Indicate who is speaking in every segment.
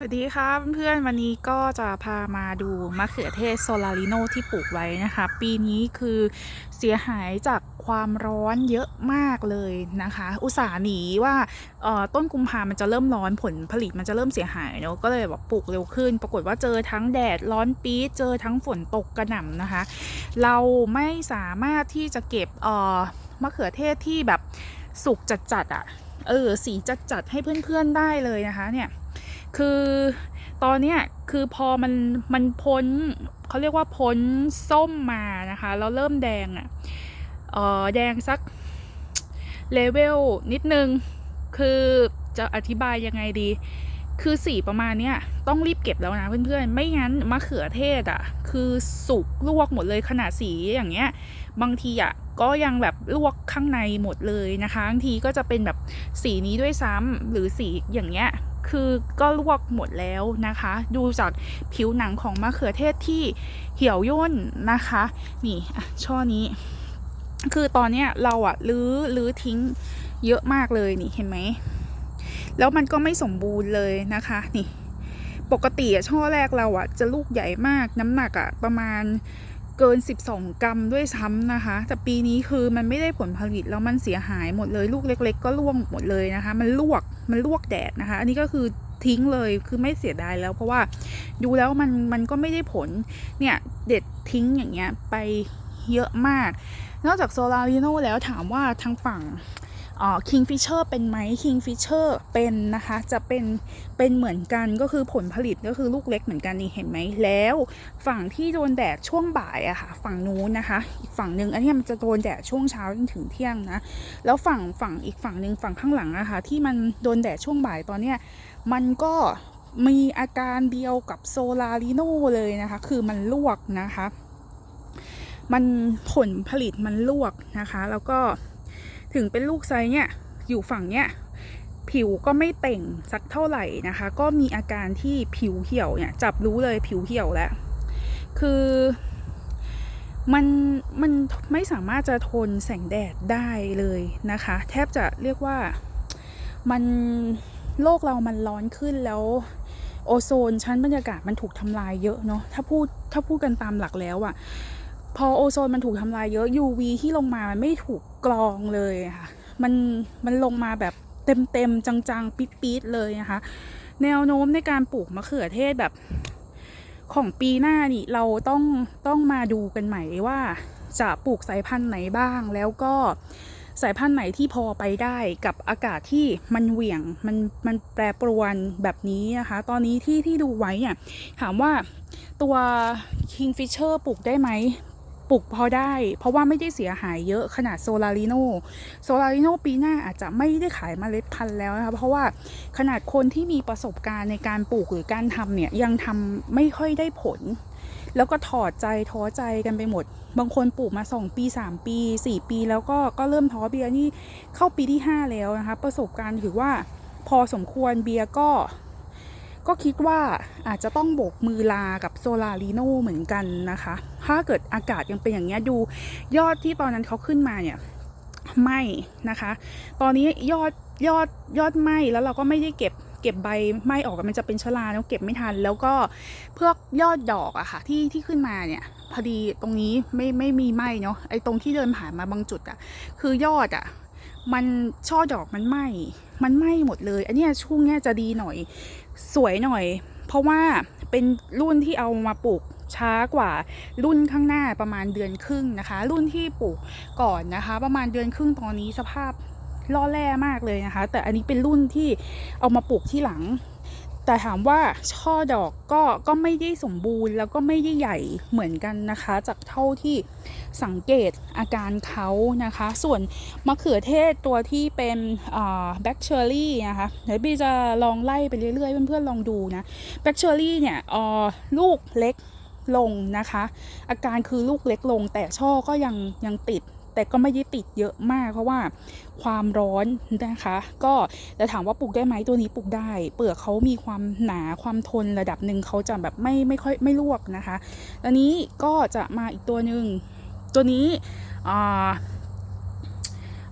Speaker 1: สวัสดีค่ะเพื่อนๆวันนี้ก็จะพามาดูมะเขือเทศโซลาริโนที่ปลูกไว้นะคะ ปีนี้คือเสียหายจากความร้อนเยอะมากเลยนะคะ อุตส่าห์หนีว่าต้นกุมภามันจะเริ่มร้อนผลผลิตมันจะเริ่มเสียหายเนาะก็เลยแบบปลูกเร็วขึ้น ปรากฏว่าเจอทั้งแดดร้อนปี๊ดเจอทั้งฝนตกกระหน่ำนะคะ เราไม่สามารถที่จะเก็บมะเขือเทศที่แบบสุกจัดๆอะ่ะเออสีจัดๆให้เพื่อนๆได้เลยนะคะเนี่ย คือตอนเนี้ยคือพอมันมันพ้นเขาเรียกว่าพ้นส้มมานะคะแล้วเริ่มแดงอะ่ะเออแดงสักเลเวลนิดนึง คือจะอธิบายยังไงดี คือสีประมาณเนี้ยต้องรีบเก็บแล้วนะเพื่อนๆ ไม่งั้นมะเขือเทศอะ่ะ คือสุกลวกหมดเลยขนาดสีอย่างเงี้ย บางทีอะก็ยังแบบลวกข้างในหมดเลยนะคะบางทีก็จะเป็นแบบสีนี้ด้วยซ้ำหรือสีอย่างเงี้ย คือก็ลวกหมดแล้วนะคะ ดูจากผิวหนังของมะเขือเทศที่เหี่ยวย่นนะคะ นี่ช่อนี้ คือตอนเนี้ยเราอะลื้อลื้อทิ้งเยอะมากเลยนี่เห็นไหม แล้วมันก็ไม่สมบูรณ์เลยนะคะนี่ปกติอะช่อแรกเราอะจะลูกใหญ่มากน้ำหนักอะประมาณ เกิน 12 กรัมด้วยซ้ำนะคะ แต่ปีนี้คือมันไม่ได้ผลผลิตแล้วมันเสียหายหมดเลย ลูกเล็ก ๆ ก็ร่วงหมดเลยนะคะ มันลวกมันลวกแดดนะคะ อันนี้ก็คือทิ้งเลยคือไม่เสียดายแล้ว เพราะว่าดูแล้วมันมันก็ไม่ได้ผลเนี่ยเด็ดทิ้งอย่างเงี้ยไปเยอะมาก นอกจากโซลาริโนแล้วถามว่าทางฝั่ง คิงฟิชเชอร์เป็นไหมคิงฟิชเชอร์เป็นนะคะ จะเป็นเป็นเหมือนกันก็คือผลผลิตก็คือลูกเล็กเหมือนกันนี่เห็นไหมแล้ว ฝั่งที่โดนแดดช่วงบ่ายอะค่ะ ฝั่งนู้นนะคะ อีกฝั่งหนึ่งอันนี้มันจะโดนแดดช่วงเช้าจนถึงเที่ยงนะ แล้วฝั่งฝั่งอีกฝั่งหนึ่งฝั่งข้างหลังอะค่ะที่มันโดนแดดช่วงบ่ายตอนเนี้ยมันก็มีอาการเดียวกับโซลาริโนเลยนะคะ คือมันลวกนะคะ มันผลผลิตมันลวกนะคะ แล้วก็ ถึงเป็นลูกไซส์เนี่ยอยู่ฝั่งเนี้ยผิวก็ไม่เต่งสักเท่าไหร่นะคะ ก็มีอาการที่ผิวเหี่ยวเนี่ยจับรู้เลยผิวเหี่ยวแล้ว คือมันมันไม่สามารถจะทนแสงแดดได้เลยนะคะ แทบจะเรียกว่ามันโลกเรามันร้อนขึ้นแล้วโอโซนชั้นบรรยากาศมันถูกทำลายเยอะเนาะถ้าพูดถ้าพูดกันตามหลักแล้วอะ พอโอโซนมันถูกทำลายเยอะ UV ที่ลงมามันไม่ถูกกรองเลยค่ะมันมันลงมาแบบเต็มเต็มๆจังๆปิดๆเลยนะคะ แนวโน้มในการปลูกมะเขือเทศแบบของปีหน้านี่เราต้องต้องมาดูกันใหม่ว่าจะปลูกสายพันธุ์ไหนบ้าง แล้วก็สายพันธุ์ไหนที่พอไปได้กับอากาศที่มันเหวี่ยงมันมันแปรปรวนแบบนี้นะคะ ตอนนี้ที่ที่ดูไว้เนี่ยถามว่าตัว Kingfisher ปลูกได้ไหม ปลูกพอได้ เพราะว่าไม่ได้เสียหายเยอะขนาดโซลาริโนโซลาริโนปีหน้าอาจจะไม่ได้ขายมเมล็ดพันธุ์แล้วนะคะเพราะว่าขนาดคนที่มีประสบการณ์ในการปลูกหรือการทำเนี่ยยังทำไม่ค่อยได้ผล แล้วก็ถอดใจท้อใจกันไปหมด บางคนปลูกมา 2 ปี 3 ปี 4 ปีแล้วก็ก็เริ่มท้อเบียร์นี่เข้าปีที่ 5 แล้วนะคะประสบการณ์ถือว่าพอสมควรเบียร์ก็ ก็คิดว่าอาจจะต้องโบกมือลากับโซลาริโนเหมือนกันนะคะ ถ้าเกิดอากาศยังเป็นอย่างเงี้ยดูยอดที่ตอนนั้นเขาขึ้นมาเนี่ยไหมนะคะ ตอนนี้ยอดยอดยอดไหมแล้วเราก็ไม่ได้เก็บเก็บใบไหมออกมันจะเป็นชราแล้วเก็บไม่ทัน แล้วก็เพื่อยอดดอกอะค่ะที่ที่ขึ้นมาเนี่ย พอดีตรงนี้ไม่ไม่มีไหมเนาะไอ้ตรงที่เดินผ่านมาบางจุดอะคือยอดอะมันช่อดอกมันไหมมันไหมหมดเลย อันนี้ช่วงเนี้ยจะดีหน่อย สวยหน่อย เพราะว่าเป็นรุ่นที่เอามาปลูกช้ากว่ารุ่นข้างหน้าประมาณเดือนครึ่งนะคะ รุ่นที่ปลูกก่อนนะคะ ประมาณเดือนครึ่งตอนนี้สภาพล่อแร่มากเลยนะคะ แต่อันนี้เป็นรุ่นที่เอามาปลูกที่หลัง แต่ถามว่าช่อดอกก็ก็ไม่ได้สมบูรณ์ แล้วก็ไม่ได้ใหญ่เหมือนกันนะคะ จากเท่าที่สังเกตอาการเขานะคะ ส่วนมะเขือเทศตัวที่เป็นแบ็กเชอรี่นะคะเดี๋ยวบีจะลองไล่ไปเรื่อยๆ เพื่อนๆลองดูนะแบ็กเชอรี่เนี่ยออลูกเล็กลงนะคะ อาการคือลูกเล็กลงแต่ช่อก็ยังยังติด แต่ก็ไม่ได้ติดเยอะมาก เพราะว่าความร้อนนะคะ ก็แต่ถามว่าปลูกได้ไหมตัวนี้ปลูกได้ เปลือกเขามีความหนาความทนระดับหนึ่งเขาจะแบบไม่ไม่ค่อยไม่ลวกนะคะอันนี้ก็จะมาอีกตัวหนึ่งตัวนี้อ่า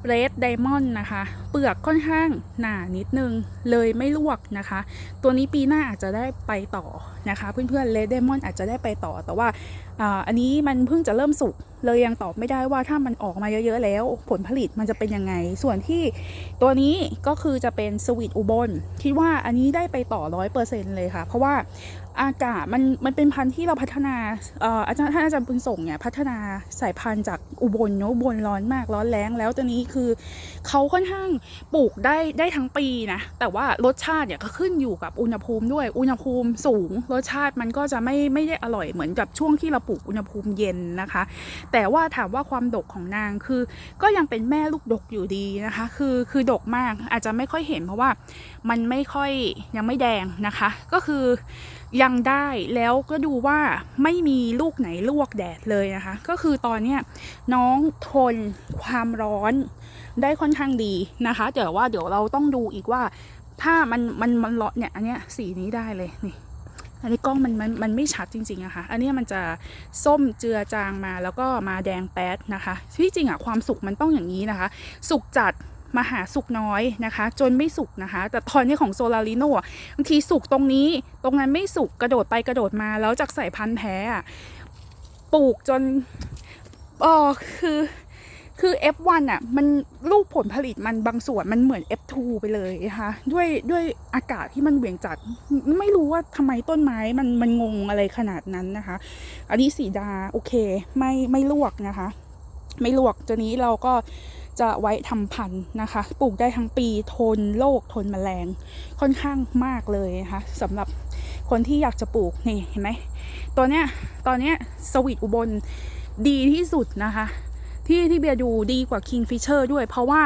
Speaker 1: เรดไดมอนด์นะคะ เปลือกค่อนข้างหนานิดนึง เลยไม่ลวกนะคะ ตัวนี้ปีหน้าอาจจะได้ไปต่อนะคะ เพื่อนๆเลดเดมอนอาจจะได้ไปต่อ แต่ว่า อ่าอันนี้มันเพิ่งจะเริ่มสุกเลยยังตอบไม่ได้ว่าถ้ามันออกมาเยอะๆแล้ว ผลผลิตมันจะเป็นยังไง ส่วนที่ตัวนี้ก็คือจะเป็นสวีทอุบลคิดว่าอันนี้ได้ไปต่อร้อยเปอร์เซ็นต์เลยค่ะ เพราะว่าอากาศมันมันเป็นพันธุ์ที่เราพัฒนาเอ่ออาจารย์ท่านอาจารย์บุญส่งเนี่ยพัฒนาสายพันธุ์จากอุบลเนอะอุบลร้อนมากร้อนแรงแล้วตัวนี้คือเขาค่อนข้างปลูกได้ได้ทั้งปีนะแต่ว่ารสชาติเนี่ยก็ขึ้นอยู่กับอุณหภูมิด้วยอุณหภูมิสูง รสชาติมันก็จะไม่ไม่ได้อร่อยเหมือนกับช่วงที่เราปลูกอุณหภูมิเย็นนะคะ แต่ว่าถามว่าความดกของนางคือ ก็ยังเป็นแม่ลูกดกอยู่ดีนะคะ คือคือดกมากอาจจะไม่ค่อยเห็นเพราะว่ามันไม่ค่อยยังไม่แดงนะคะ ก็คือยังได้แล้วก็ดูว่าไม่มีลูกไหนลวกแดดเลยนะคะ ก็คือตอนเนี้ยน้องทนความร้อนได้ค่อนข้างดีนะคะแต่ว่าเดี๋ยวเราต้องดูอีกว่าถ้ามันมันมันร้อนเนี่ยอันเนี้ยสีนี้ได้เลยนี่ อันนี้กล้องมันมันมันไม่ชัดจริงๆอะค่ะ อันนี้มันจะส้มเจือจางมาแล้วก็มาแดงแป๊ดนะคะ ที่จริงอะความสุกมันต้องอย่างนี้นะคะ สุกจัดมาหาสุกน้อยนะคะ จนไม่สุกนะคะ แต่ตอนนี้ของโซลาริโนะบางทีสุกตรงนี้ตรงนั้นไม่สุกกระโดดไปกระโดดมาแล้วจากใส่พันธุ์แท้ปลูกจนอ๋อคือ คือ F1 อะมันลูกผลผลิตมันบางส่วนมันเหมือน F2 ไปเลยนะคะด้วยด้วยอากาศที่มันเหวี่ยงจัดไม่รู้ว่าทำไมต้นไม้มันมันงงอะไรขนาดนั้นนะคะ อันนี้สีดาโอเคไม่ไม่ลวกนะคะ ไม่ลวกตัวนี้เราก็จะไว้ทำพันธุ์นะคะ ปลูกได้ทั้งปีทนโรคทนแมลงค่อนข้างมากเลยนะคะสำหรับคนที่อยากจะปลูกนี่เห็นไหมตัวเนี้ยตอนเนี้ยสวีทอุบลดีที่สุดนะคะ ที่ที่เบียร์ดูดีกว่า Kingfisher ด้วย เพราะว่า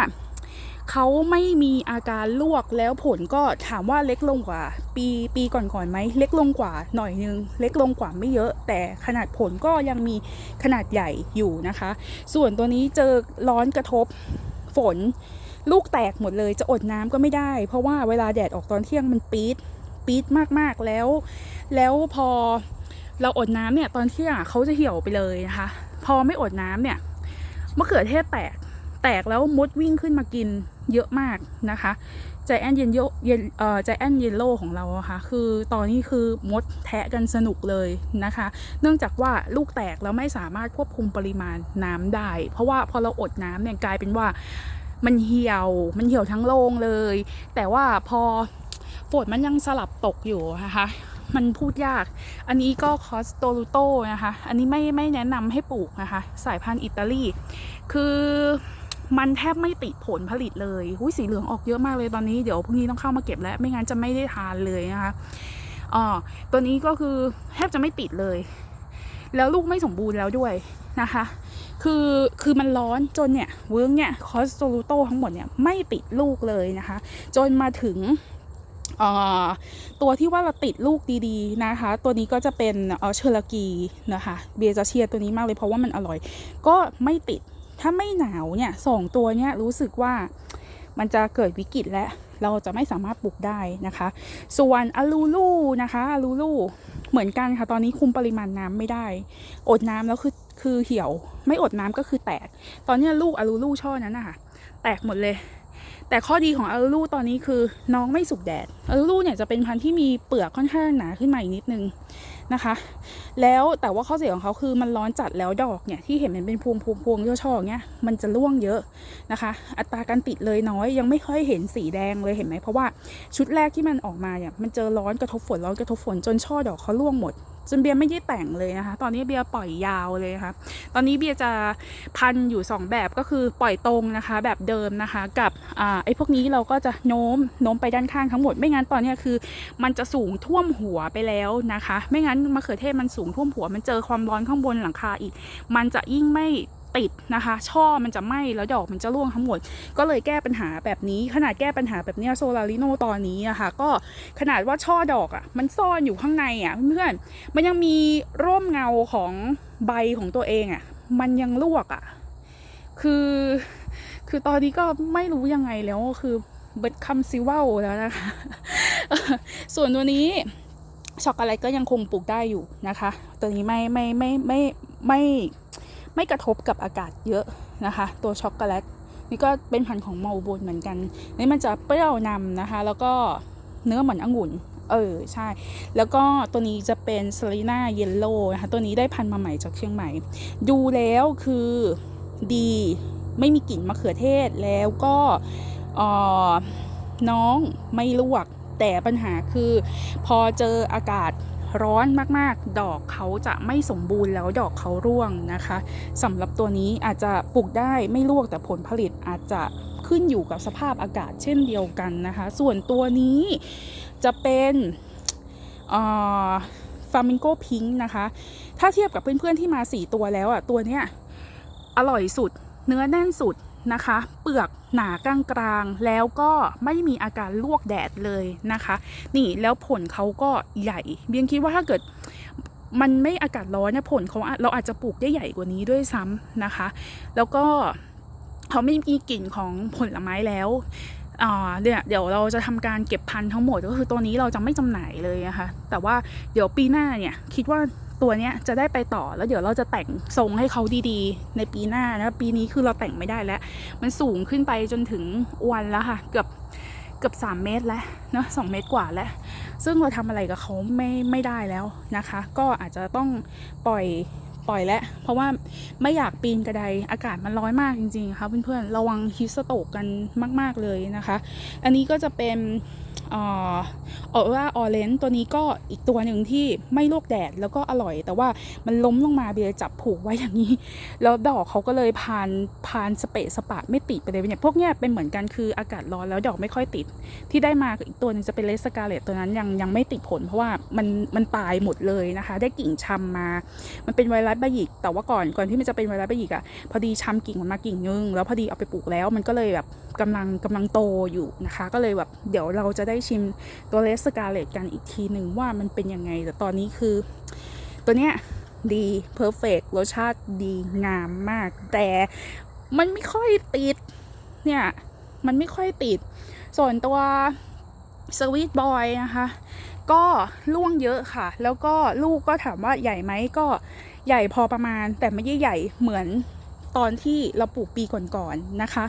Speaker 1: เขาไม่มีอาการลวกแล้วผลก็ถามว่าเล็กลงกว่า ปีปีก่อนๆไหมเล็กลงกว่าหน่อยนึง เล็กลงกว่าไม่เยอะ แต่ขนาดผลก็ยังมีขนาดใหญ่อยู่นะคะ ส่วนตัวนี้เจอร้อนกระทบฝน ลูกแตกหมดเลยจะอดน้ำก็ไม่ได้ เพราะว่าเวลาแดดออกตอนเที่ยงมันปี๊ดปี๊ดมากๆแล้ว แล้วพอเราอดน้ำเนี่ยตอนเที่ยงเขาจะเหี่ยวไปเลยนะคะ พอไม่อดน้ำเนี่ย มะเขือเทศแตก แตกแล้วมดวิ่งขึ้นมากินเยอะมากนะคะใจแอนเยนโยเยนเอ่อใจแอนเยนโลของเราอะค่ะคือตอนนี้คือมดแทะกันสนุกเลยนะคะ เนื่องจากว่าลูกแตกแล้วไม่สามารถควบคุมปริมาณน้ำได้ เพราะว่าพอเราอดน้ำเนี่ยกลายเป็นว่ามันเหี่ยว มันเหี่ยวทั้งโรงเลย แต่ว่าพอฝนมันยังสลับตกอยู่นะคะ มันพูดยาก อันนี้ก็คอสโตลูโตนะคะ อันนี้ไม่ไม่แนะนำให้ปลูกนะคะ สายพันธุ์อิตาลี คือมันแทบไม่ติดผลผลิตเลยหุ้ยสีเหลืองออกเยอะมากเลยตอนนี้ เดี๋ยวพรุ่งนี้ต้องเข้ามาเก็บแล้ว ไม่งั้นจะไม่ได้ทานเลยนะคะอ๋อตัวนี้ก็คือแทบจะไม่ติดเลย แล้วลูกไม่สมบูรณ์แล้วด้วยนะคะ คือ คือมันร้อนจนเนี่ยเวิร์กเนี่ยคอสโตลูโตทั้งหมดเนี่ยไม่ติดลูกเลยนะคะ จนมาถึง ตัวที่ว่าเราติดลูกดีๆนะคะ ตัวนี้ก็จะเป็นเชอร์กีนะคะ เบียร์จะเชียร์ตัวนี้มากเลยเพราะว่ามันอร่อย ก็ไม่ติดถ้าไม่หนาวเนี่ยสองตัวเนี่ยรู้สึกว่ามันจะเกิดวิกฤตและเราจะไม่สามารถปลูกได้นะคะ ส่วนอลูลูนะคะอลูลูเหมือนกันค่ะ ตอนนี้คุมปริมาณน้ำไม่ได้ อดน้ำแล้วคือคือเหี่ยว ไม่อดน้ำก็คือแตก ตอนนี้ลูกอลูลูช่อนั้นนะคะแตกหมดเลย แต่ข้อดีของอารูลูตอนนี้คือน้องไม่สุกแดดอารูลูเนี่ยจะเป็นพันธุ์ที่มีเปลือกค่อนข้างหนาขึ้นมาอีกนิดนึงนะคะ แล้วแต่ว่าข้อเสียของเขาคือมันร้อนจัดแล้วดอกเนี่ยที่เห็นมันเป็นพวงพวงพวงช่อๆเงี้ยมันจะร่วงเยอะนะคะ อัตราการติดเลยน้อยยังไม่ค่อยเห็นสีแดงเลยเห็นไหมเพราะว่าชุดแรกที่มันออกมาเนี่ยมันเจอร้อนกระทบฝนร้อนกระทบฝนจนช่อดอกเขาร่วงหมด จนเบียร์ไม่ได้แต่งเลยนะคะ ตอนนี้เบียร์ปล่อยยาวเลยนะคะตอนนี้เบียร์จะพันอยู่ 2 แบบก็คือปล่อยตรงนะคะ แบบเดิมนะคะกับอ่าไอ้พวกนี้เราก็จะโน้มโน้มไปด้านข้างทั้งหมด ไม่งั้นตอนนี้คือ มันจะสูงท่วมหัวไปแล้วนะคะ ไม่งั้นมะเขือเทศมันสูงท่วมหัว มันเจอความร้อนข้างบนหลังคาอีก มันจะยิ่งไม่ ติดนะคะ ช่อมันจะไหม้แล้วดอกมันจะร่วงทั้งหมด ก็เลยแก้ปัญหาแบบนี้ขนาดแก้ปัญหาแบบเนี้โซลาริโนตอนนี้อะคะก็ขนาดว่าช่อดอกอะมันซ่อนอยู่ข้างในอะเพื่อนมันยังมีร่มเงาของใบของตัวเองอะมันยังลวกอะคือคือตอนนี้ก็ไม่รู้ยังไงแล้วคือเบิดคำซิเว่าแล้วนะคะส่วนตัวนี้ช็อกโกแลตก็ยังคงปลูกได้อยู่นะคะ ตัวนี้ไม่ไม่ไม่ไม่ไม่ ไม่กระทบกับอากาศเยอะนะคะ ตัวช็อกโกแลตนี่ก็เป็นพันธุ์ของเมาบุญเหมือนกัน นี่มันจะเปรี้ยวนำนะคะ แล้วก็เนื้อเหมือนองุ่น เออ ใช่ แล้วก็ตัวนี้จะเป็นสลีน่าเยลโล่นะคะ ตัวนี้ได้พันธุ์มาใหม่จากเชียงใหม่ ดูแล้วคือดีไม่มีกลิ่นมะเขือเทศแล้วก็อ่อน้องไม่ลวก แต่ปัญหาคือพอเจออากาศ ร้อนมากๆ ดอกเขาจะไม่สมบูรณ์แล้วดอกเขาร่วงนะคะสำหรับตัวนี้อาจจะปลูกได้ไม่ลวกแต่ผลผลิตอาจจะขึ้นอยู่กับสภาพอากาศเช่นเดียวกันนะคะ ส่วนตัวนี้จะเป็นฟาร์มิงโกพิงค์นะคะ ถ้าเทียบกับเพื่อนๆที่มา 4 ตัวแล้วอะตัวเนี้ยอร่อยสุดเนื้อแน่นสุด นะคะ เปลือกหนากลางๆแล้วก็ไม่มีอาการลวกแดดเลยนะคะ นี่แล้วผลเขาก็ใหญ่ เบียงคิดว่าถ้าเกิดมันไม่อากาศร้อนเนี่ยผลเขาเราอาจจะปลูกได้ใหญ่กว่านี้ด้วยซ้ำนะคะ แล้วก็เขาไม่มีกลิ่นของผลไม้แล้วอ่าเนี่ยเดี๋ยวเราจะทำการเก็บพันธุ์ทั้งหมดก็คือตัวนี้เราจะไม่จำหน่ายเลยนะคะแต่ว่าเดี๋ยวปีหน้าเนี่ยคิดว่า ตัวเนี้ยจะได้ไปต่อแล้วเดี๋ยวเราจะแต่งทรงให้เขาดีๆ ในปีหน้านะปีนี้คือเราแต่งไม่ได้แล้ว มันสูงขึ้นไปจนถึงอวนแล้วค่ะ เกือบเกือบ 3 เมตรแล้วเนาะสเมตรกว่าแล้ว ซึ่งเราทำอะไรกับเขาไม่ไม่ได้แล้วนะคะ ก็อาจจะต้องปล่อย ปล่อยแล้วเพราะว่าไม่อยากปีนกระไดอากาศมันร้อนมากจริงๆค่ะเพื่อนๆระวังฮิสโตกกันมากๆเลยนะคะ อันนี้ก็จะเป็นเอ่ออร่าออเรนตัวนี้ก็อีกตัวหนึ่งที่ไม่ลวกแดดแล้วก็อร่อย แต่ว่ามันล้มลงมาเบียร์จับผูกไว้อย่างนี้ แล้วดอกเขาก็เลยพานพานสเปะสปะไม่ติดไปเลยเนี่ยพวกเนี้ยเป็นเหมือนกันคืออากาศร้อนแล้วดอกไม่ค่อยติด ที่ได้มาอีกตัวนึงจะเป็นเลสกาเลตตัวนั้นยังยังไม่ติดผล เพราะว่ามันมันตายหมดเลยนะคะ ได้กิ่งชำมา มันเป็นไวรัสบายิกแต่ว่าก่อนก่อนที่มันจะเป็นไวรัสบายิกอะพอดีชำกิ่งมันมากิ่งนึงแล้วพอดีเอาไปปลูกแล้วมันก็เลยแบบกำลังกำลังโตอยู่นะคะ ก็เลยแบบเดี๋ยวเราจะได้ชิมตัวเลสกาเลตกันอีกทีหนึ่งว่ามันเป็นยังไง แต่ตอนนี้คือ ตัวเนี้ยดีเพอร์เฟกรสชาติดีงามมาก แต่มันไม่ค่อยติดเนี่ยมันไม่ค่อยติด ส่วนตัวสวีทบอยนะคะ ก็ล่วงเยอะค่ะ แล้วก็ลูกก็ถามว่าใหญ่ไหมก็ ใหญ่พอประมาณแต่ไม่ได้ใหญ่เหมือนตอนที่เราปลูกปีก่อนๆนะคะ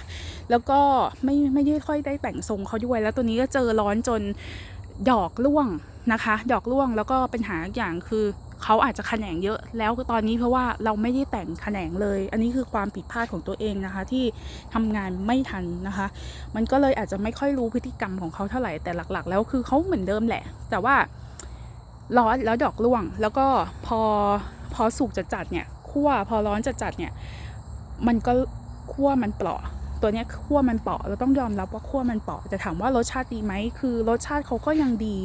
Speaker 1: แล้วก็ไม่ไม่ได้ค่อยได้แต่งทรงเขาด้วย แล้วตัวนี้ก็เจอร้อนจนดอกร่วงนะคะ ดอกร่วงแล้วก็ปัญหาอย่างคือเขาอาจจะแขนงเยอะ แล้วตอนนี้เพราะว่าเราไม่ได้แต่งแขนงเลย อันนี้คือความผิดพลาดของตัวเองนะคะ ที่ทำงานไม่ทันนะคะ มันก็เลยอาจจะไม่ค่อยรู้พฤติกรรมของเขาเท่าไหร่แต่หลัก ๆ แล้วคือเขาเหมือนเดิมแหละ แต่ว่าร้อนแล้วดอกร่วง แล้วก็พอ พอสุกจัดๆเนี่ยคั่วพอร้อนจัดๆเนี่ยมันก็คั่วมันเปราะตัวเนี้ยคั่วมันเปราะเราต้องยอมรับว่าคั่วมันเปราะแต่ถามว่ารสชาติดีไหมคือรสชาติเขาก็ยังดี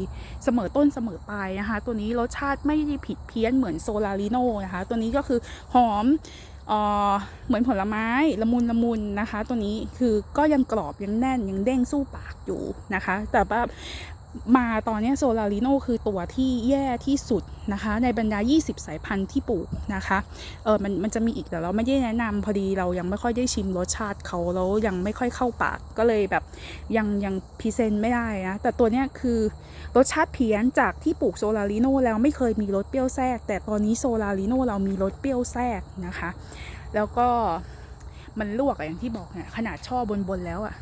Speaker 1: เสมอต้นเสมอปลายนะคะ ตัวนี้รสชาติไม่ได้ผิดเพี้ยนเหมือนโซลาริโนนะคะ ตัวนี้ก็คือหอมเออเหมือนผลไม้ละมุนละมุนนะคะ ตัวนี้คือก็ยังกรอบยังแน่นยังเด้งสู้ปากอยู่นะคะ แต่แบบ มาตอนนี้โซลาริโนคือตัวที่แย่ที่สุดนะคะ ในบรรดา 20 สายพันธุ์ที่ปลูกนะคะเออมันมันจะมีอีกแต่เราไม่ได้แนะนำพอดีเรายังไม่ค่อยได้ชิมรสชาติเขาแล้วยังไม่ค่อยเข้าปากก็เลยแบบยังยังพรีเซนต์ไม่ได้นะ แต่ตัวเนี้ยคือรสชาติเพี้ยนจากที่ปลูกโซลาริโนแล้วไม่เคยมีรสเปรี้ยวแทรก แต่ตอนนี้โซลาริโนเรามีรสเปรี้ยวแทรกนะคะ แล้วก็มันลวกอย่างที่บอกเนี่ยขนาดช่อบนบนแล้วอะ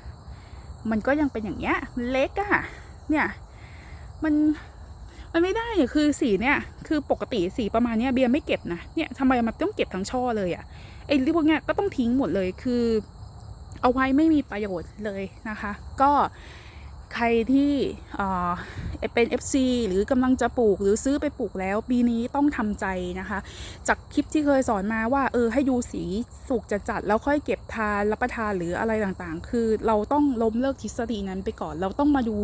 Speaker 1: มันก็ยังเป็นอย่างเงี้ยเล็กอะเนี่ย มันมันไม่ได้อะคือสีเนี่ย คือปกติสีประมาณเนี้ยเบียร์ไม่เก็บนะเนี่ยทำไมมันต้องเก็บทั้งช่อเลยอะไอ้พวกเนี้ยก็ต้องทิ้งหมดเลยคือ เอาไว้ไม่มีประโยชน์เลยนะคะ ก็ ใครที่เอ่อเป็น FC หรือกำลังจะปลูกหรือซื้อไปปลูกแล้วปีนี้ต้องทำใจนะคะ จากคลิปที่เคยสอนมาว่าเออให้ดูสีสุกจะจัดแล้วค่อยเก็บทานรับประทานหรืออะไรต่างๆ คือเราต้องล้มเลิกทฤษฎีนั้นไปก่อน เราต้องมาดู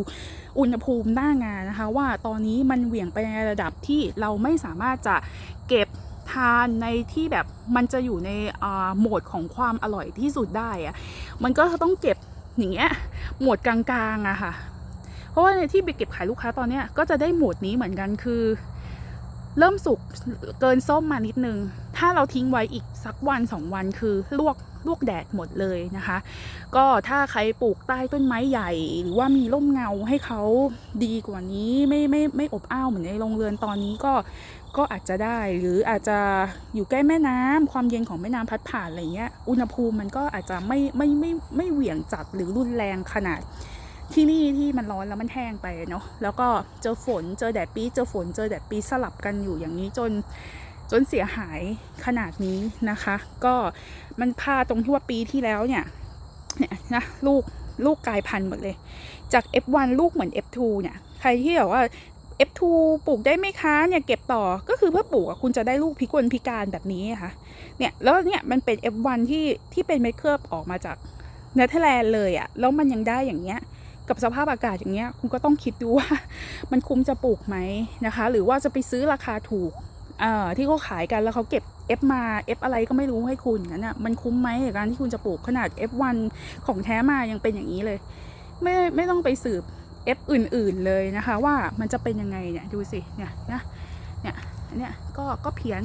Speaker 1: อุณหภูมิหน้างานนะคะ ว่าตอนนี้มันเหวี่ยงไปในระดับที่เราไม่สามารถจะเก็บทานในที่แบบมันจะอยู่ในโหมดของความอร่อยที่สุดได้อะมันก็ต้องเก็บ อย่างเงี้ยหมวดกลางๆอะค่ะ เพราะว่าในที่ไปเก็บขายลูกค้าตอนเนี้ยก็จะได้หมวดนี้เหมือนกันคือ เริ่มสุกเกินส้มมานิดนึง ถ้าเราทิ้งไว้อีกสักวันสองวันคือลวกลวกแดดหมดเลยนะคะ ก็ถ้าใครปลูกใต้ต้นไม้ใหญ่ หรือว่ามีร่มเงาให้เขาดีกว่านี้ไม่ไม่ไม่อบอ้าวเหมือนในโรงเรือนตอนนี้ก็ก็อาจจะได้หรืออาจจะอยู่ใกล้แม่น้ำความเย็นของแม่น้ำพัดผ่านอะไรเงี้ยอุณหภูมิมันก็อาจจะไม่ไม่ไม่ไม่เหวี่ยงจัดหรือรุนแรงขนาด ที่นี่ที่มันร้อนแล้วมันแห้งไปเนาะแล้วก็เจอฝนเจอแดดปีเจอฝนเจอแดดปีสลับกันอยู่อย่างนี้จนจนเสียหายขนาดนี้นะคะ ก็มันพาตรงที่ว่าปีที่แล้วเนี่ยเนี่ยนะลูกลูกกลายพันธุ์หมดเลย จาก F1 ลูกเหมือน F2 เนี่ย ใครที่แบบว่า F2 ปลูกได้ไหมคะเนี่ยเก็บต่อก็คือเพื่อปลูกคุณจะได้ลูกพิกลพิการแบบนี้ค่ะเนี่ยแล้วเนี่ยมันเป็น F1 ที่ที่เป็นเม็ดเคลือบออกมาจากเนเธอร์แลนด์เลยอะแล้วมันยังได้อย่างเงี้ย กับสภาพอากาศอย่างเงี้ยคุณก็ต้องคิดดูว่ามันคุ้มจะปลูกไหมนะคะ หรือว่าจะไปซื้อราคาถูกเอ่อที่เขาขายกันแล้วเขาเก็บ F มา F อะไรก็ไม่รู้ให้คุณงั้นอะมันคุ้มไหมกับการที่คุณจะปลูกขนาด F1 ของแท้มายังเป็นอย่างนี้เลย ไม่ไม่ต้องไปสืบ F อื่นๆเลยนะคะ ว่ามันจะเป็นยังไงเนี่ยดูสิเนี่ยนะเนี่ยอันเนี้ยก็ก็เพี้ยน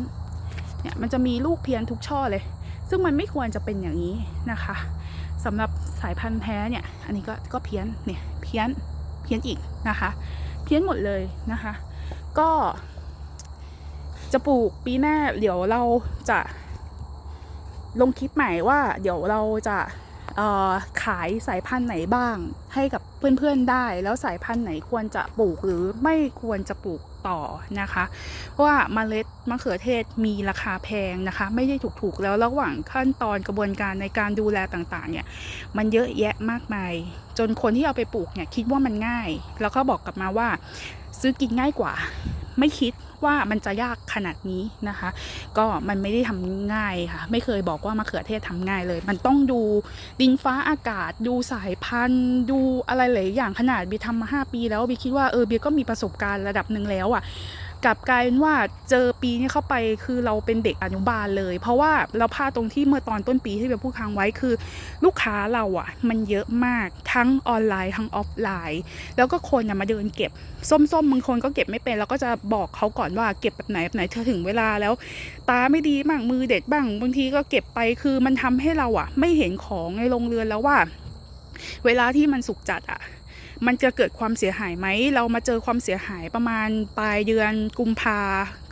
Speaker 1: เนี่ยมันจะมีลูกเพี้ยนทุกช่อเลย ซึ่งมันไม่ควรจะเป็นอย่างนี้นะคะ สำหรับสายพันธุ์แท้เนี่ย อันนี้ก็ก็เพี้ยนเนี่ยเพี้ยนเพี้ยนอีกนะคะ เพี้ยนหมดเลยนะคะ ก็จะปลูกปีหน้าเดี๋ยวเราจะลงคลิปใหม่ว่าเดี๋ยวเราจะขายสายพันธุ์ไหนบ้างให้กับ เพื่อนๆได้ แล้วสายพันธุ์ไหนควรจะปลูกหรือไม่ควรจะปลูกต่อนะคะ เพราะว่าเมล็ดมะเขือเทศมีราคาแพงนะคะ ไม่ได้ถูกๆแล้วระหว่างขั้นตอนกระบวนการในการดูแลต่างๆเนี่ยมันเยอะแยะมากมาย จนคนที่เอาไปปลูกเนี่ยคิดว่ามันง่าย แล้วก็บอกกลับมาว่า ซื้อกินง่ายกว่า ไม่คิด ว่ามันจะยากขนาดนี้นะคะ ก็มันไม่ได้ทำง่ายค่ะ ไม่เคยบอกว่ามะเขือเทศทำง่ายเลย มันต้องดูดินฟ้าอากาศ ดูสายพันธุ์ ดูอะไรหลายอย่างขนาดบีทำมาห้าปีแล้วบีคิดว่าเออบีก็มีประสบการณ์ระดับหนึ่งแล้วอะ่ะ กลับกลายเป็นว่าเจอปีนี้เข้าไปคือเราเป็นเด็กอนุบาลเลย เพราะว่าเราพลาดตรงที่เมื่อตอนต้นปีที่เราพูดค้างไว้คือ ลูกค้าเราอะ่ะ มันเยอะมากทั้งออนไลน์ทั้งออฟไลน์ แล้วก็คนอะมาเดินเก็บ ส้มๆบางคนก็เก็บไม่เป็นเราก็จะบอกเขาก่อนว่าเก็บแบบไหนแบบไหนเธอถึงเวลาแล้ว ตาไม่ดีบ้างมือเด็ดบ้างบางทีก็เก็บไปคือมันทำให้เราอะไม่เห็นของในโรงเรือนแล้วว่า เวลาที่มันสุกจัดอะ มันจะเกิดความเสียหายไหม เรามาเจอความเสียหายประมาณปลายเดือนกุมภา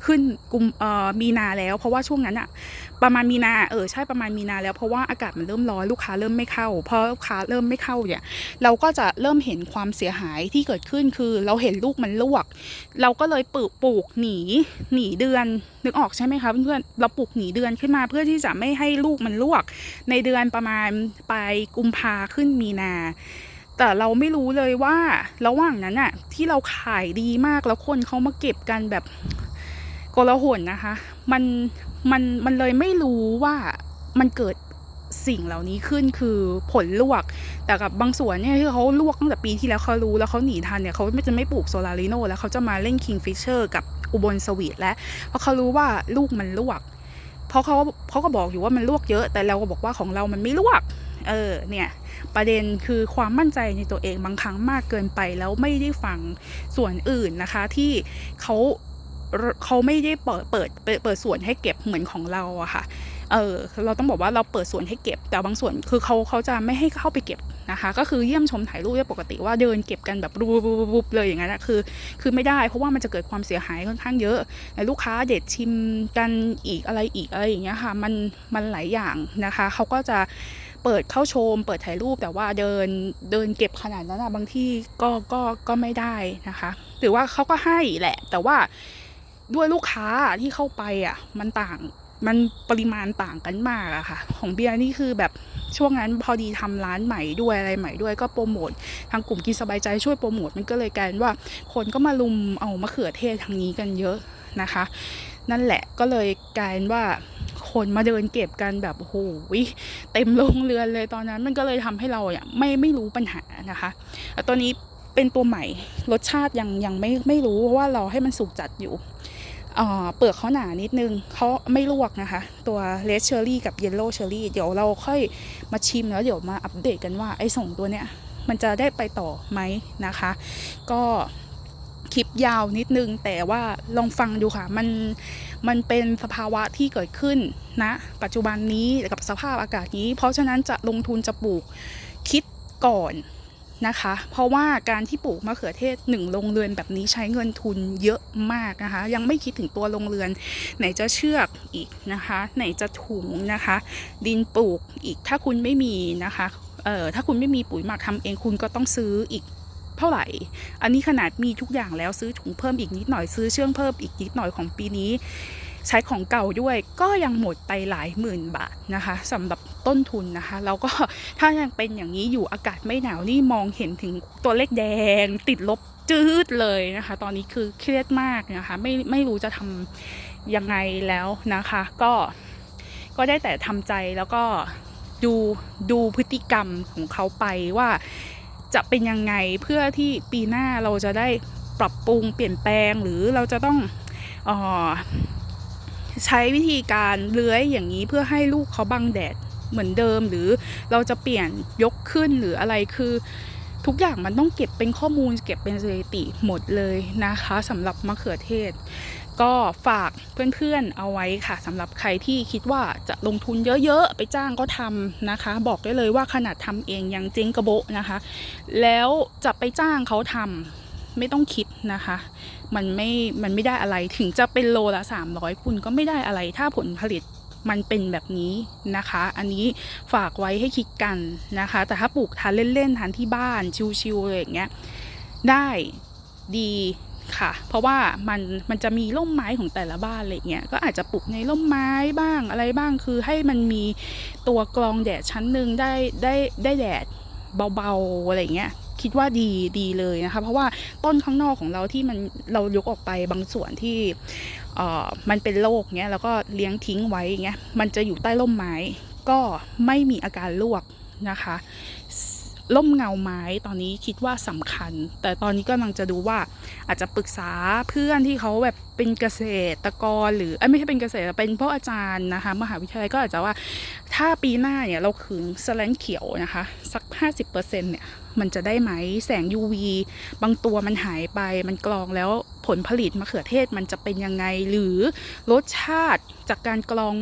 Speaker 1: ขึ้นกุมเอ่อมีนาแล้ว เพราะว่าช่วงนั้นอะประมาณมีนาเออใช่ประมาณมีนาแล้วเพราะว่าอากาศมันเริ่มร้อนลูกค้าเริ่มไม่เข้าพอลูกค้าเริ่มไม่เข้าเนี่ยเราก็จะเริ่มเห็นความเสียหายที่เกิดขึ้นคือเราเห็นลูกมันลวก เราก็เลยปลูกปลูกหนีหนีเดือนนึกออกใช่ไหมคะเพื่อนๆเราปลูกหนีเดือนขึ้นมาเพื่อที่จะไม่ให้ลูกมันลวก ในเดือนประมาณปลายกุมภาขึ้นมีนา แต่เราไม่รู้เลยว่าระหว่างนั้นอะที่เราขายดีมากแล้วคนเขามาเก็บกันแบบโกลาหลนะคะ มันมันมันเลยไม่รู้ว่ามันเกิดสิ่งเหล่านี้ขึ้นคือผลลวก แต่กับบางส่วนเนี่ยที่เขาลวกตั้งแต่ปีที่แล้วเขารู้แล้วเขาหนีทันเนี่ยเขาไม่จะไม่ปลูกโซลาริโนแล้วเขาจะมาเล่นคิงฟิชเชอร์กับอุบลสวีทแล้วเพราะเขารู้ว่าลูกมันลวก เพราะเขาเขาก็บอกอยู่ว่ามันลวกเยอะ แต่เราก็บอกว่าของเรามันไม่ลวก เออเนี่ยประเด็นคือความมั่นใจในตัวเองบางครั้งมากเกินไปแล้วไม่ได้ฟังส่วนอื่นนะคะ ที่เขาเขาไม่ได้เปิดเปิดเปิดส่วนให้เก็บเหมือนของเราอะค่ะเออเราต้องบอกว่าเราเปิดส่วนให้เก็บ แต่บางส่วนคือเขาเขาจะไม่ให้เข้าไปเก็บนะคะ ก็คือเยี่ยมชมถ่ายรูปปกติว่าเดินเก็บกันแบบรูปๆเลยอย่างนั้นนะคือ คือไม่ได้เพราะว่ามันจะเกิดความเสียหายค่อนข้างเยอะแต่ลูกค้าเด็ดชิมกันอีกอะไรอีกอะไรอย่างเงี้ยค่ะมันมันหลายอย่างนะคะเขาก็จะ เปิดเข้าชม เปิดถ่ายรูปแต่ว่าเดินเดินเก็บขนาดนั้นอะบางที่ก็ก็ก็ไม่ได้นะคะหรือว่าเขาก็ให้แหละ แต่ว่าด้วยลูกค้าที่เข้าไปอะ มันต่างมันปริมาณต่างกันมากอะค่ะ ของเบียร์นี่คือแบบช่วงนั้นพอดีทำร้านใหม่ด้วยอะไรใหม่ด้วยก็โปรโมททางกลุ่มกินสบายใจช่วยโปรโมทมันก็เลยกลายว่าคนก็มาลุมเอามะเขือเทศทางนี้กันเยอะนะคะ นั่นแหละก็เลยกลายว่า คนมาเดินเก็บกันแบบโอ้โหเต็มโรงเรือนเลยตอนนั้น มันก็เลยทำให้เราเนี่ยไม่ไม่รู้ปัญหานะคะแต่ตอนนี้เป็นตัวใหม่รสชาติยังยังไม่ไม่รู้เพราะว่าเราให้มันสุกจัดอยู่เออเปลือกเขาหนานิดนึงเขาไม่ลวกนะคะ ตัวเลดเชอร์รี่กับเยลโล่เชอร์รี่เดี๋ยวเราค่อยมาชิมแล้วเดี๋ยวมาอัปเดตกันว่าไอ้สองตัวเนี้ยมันจะได้ไปต่อไหมนะคะ ก็ คลิปยาวนิดนึง แต่ว่าลองฟังดูค่ะ มันมันเป็นสภาวะที่เกิดขึ้นนะปัจจุบันนี้กับสภาพอากาศนี้ เพราะฉะนั้นจะลงทุนจะปลูกคิดก่อนนะคะ เพราะว่าการที่ปลูกมะเขือเทศหนึ่งโรงเรือนแบบนี้ใช้เงินทุนเยอะมากนะคะ ยังไม่คิดถึงตัวโรงเรือน ไหนจะเชือกอีกนะคะ ไหนจะถุงนะคะ ดินปลูกอีกถ้าคุณไม่มีนะคะเอ่อถ้าคุณไม่มีปุ๋ยหมักทำเองคุณก็ต้องซื้ออีก เท่าไหร่ อันนี้ขนาดมีทุกอย่างแล้วซื้อถุงเพิ่มอีกนิดหน่อยซื้อเชื่องเพิ่มอีกนิดหน่อยของปีนี้ ใช้ของเก่าด้วยก็ยังหมดไปหลายหมื่นบาทนะคะสำหรับต้นทุนนะคะ แล้วก็ถ้ายังเป็นอย่างนี้อยู่อากาศไม่หนาวนี่มองเห็นถึงตัวเลขแดงติดลบจืดเลยนะคะ ตอนนี้คือเครียดมากนะคะไม่ไม่รู้จะทำยังไงแล้วนะคะ ก็ก็ได้แต่ทำใจแล้วก็ดูดูพฤติกรรมของเขาไปว่า จะเป็นยังไงเพื่อที่ปีหน้าเราจะได้ปรับปรุงเปลี่ยนแปลงหรือเราจะต้องออใช้วิธีการเลื้อยอย่างนี้เพื่อให้ลูกเขาบังแดดเหมือนเดิม หรือเราจะเปลี่ยนยกขึ้นหรืออะไรคือทุกอย่างมันต้องเก็บเป็นข้อมูลเก็บเป็นสถิติหมดเลยนะคะสำหรับมะเขือเทศ ก็ฝากเพื่อนๆเอาไว้ค่ะสำหรับใครที่คิดว่าจะลงทุนเยอะๆ ไปจ้างก็ทำนะคะ บอกได้เลยว่าขนาดทำเองยังเจ๊งกระโบะนะคะ แล้วจะไปจ้างเขาทำไม่ต้องคิดนะคะ มันไม่มันไม่ได้อะไรถึงจะเป็นโลละ 300 คุณก็ไม่ได้อะไรถ้าผลผลิตมันเป็นแบบนี้นะคะ อันนี้ฝากไว้ให้คิดกันนะคะ แต่ถ้าปลูกทานเล่นๆทานที่บ้านชิวๆอะไรอย่างเงี้ยได้ดี ค่ะ เพราะว่ามันมันจะมีร่มไม้ของแต่ละบ้านอะไรเงี้ยก็อาจจะปลูกในร่มไม้บ้างอะไรบ้างคือให้มันมีตัวกรองแดดชั้นหนึ่งได้ได้ได้แดดเบาๆอะไรเงี้ยคิดว่าดีดีเลยนะคะ เพราะว่าต้นข้างนอกของเราที่มันเรายกออกไปบางส่วนที่เอ่อมันเป็นโรคเงี้ยแล้วก็เลี้ยงทิ้งไว้เงี้ยมันจะอยู่ใต้ร่มไม้ก็ไม่มีอาการลวกนะคะ ร่มเงาไม้ตอนนี้คิดว่าสำคัญ แต่ตอนนี้ก็กำลังจะดูว่าอาจจะปรึกษาเพื่อนที่เขาแบบเป็นเกษตรกร หรือไม่ใช่เป็นเกษตรเป็นพวกอาจารย์นะคะ มหาวิทยาลัยก็อาจจะว่าถ้าปีหน้าเนี่ยเราขึงสแลนเขียวนะคะ สัก 50%เนี่ยมันจะได้ไหมแสง UV บางตัวมันหายไปมันกรองแล้ว ผลผลิตมะเขือเทศมันจะเป็นยังไง หรือรสชาติจากการกรอง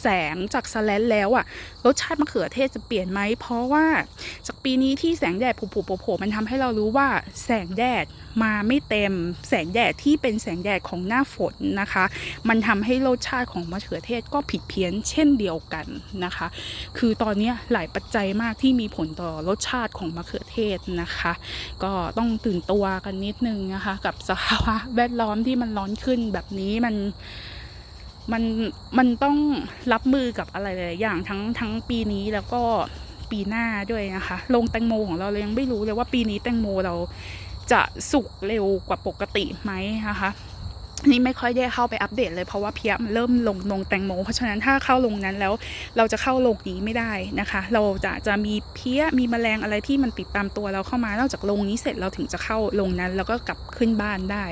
Speaker 1: แสงจากสแลนแล้วอะรสชาติมะเขือเทศจะเปลี่ยนไหม เพราะว่าจากปีนี้ที่แสงแดดผุๆโผล่มันทำให้เรารู้ว่าแสงแดดมาไม่เต็ม แสงแดดที่เป็นแสงแดดของหน้าฝนนะคะ มันทำให้รสชาติของมะเขือเทศก็ผิดเพี้ยนเช่นเดียวกันนะคะ คือตอนนี้หลายปัจจัยมากที่มีผลต่อรสชาติของมะเขือเทศนะคะ ก็ต้องตื่นตัวกันนิดนึงนะคะ กับสภาวะแวดล้อมที่มันร้อนขึ้นแบบนี้มันมันมันต้องรับมือกับอะไรหลายอย่างทั้งทั้งปีนี้แล้วก็ปีหน้าด้วยนะคะลงแตงโมของเราเรายังไม่รู้เลยว่าปีนี้แตงโมเราจะสุกเร็วกว่าปกติไหมนะคะ นี่ไม่ค่อยได้เข้าไปอัปเดตเลยเพราะว่าเพียมันเริ่มลงลงแตงโม เพราะฉะนั้นถ้าเข้าลงนั้นแล้วเราจะเข้าลงนี้ไม่ได้นะคะ เราจะจะมีเพี้ยมีแมลงอะไรที่มันติดตามตัวเราเข้ามานอกจากลงนี้เสร็จเราถึงจะเข้าลงนั้น แล้วก็กลับขึ้นบ้านได้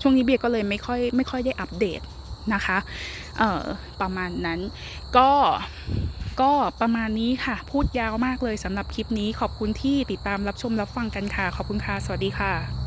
Speaker 1: ช่วงนี้เบียก็เลยไม่ค่อยไม่ค่อยได้อัปเดตนะคะเอ่อประมาณนั้นก็ก็ประมาณนี้ค่ะ พูดยาวมากเลยสำหรับคลิปนี้ขอบคุณที่ติดตามรับชมรับฟังกันค่ะ ขอบคุณค่ะ สวัสดีค่ะ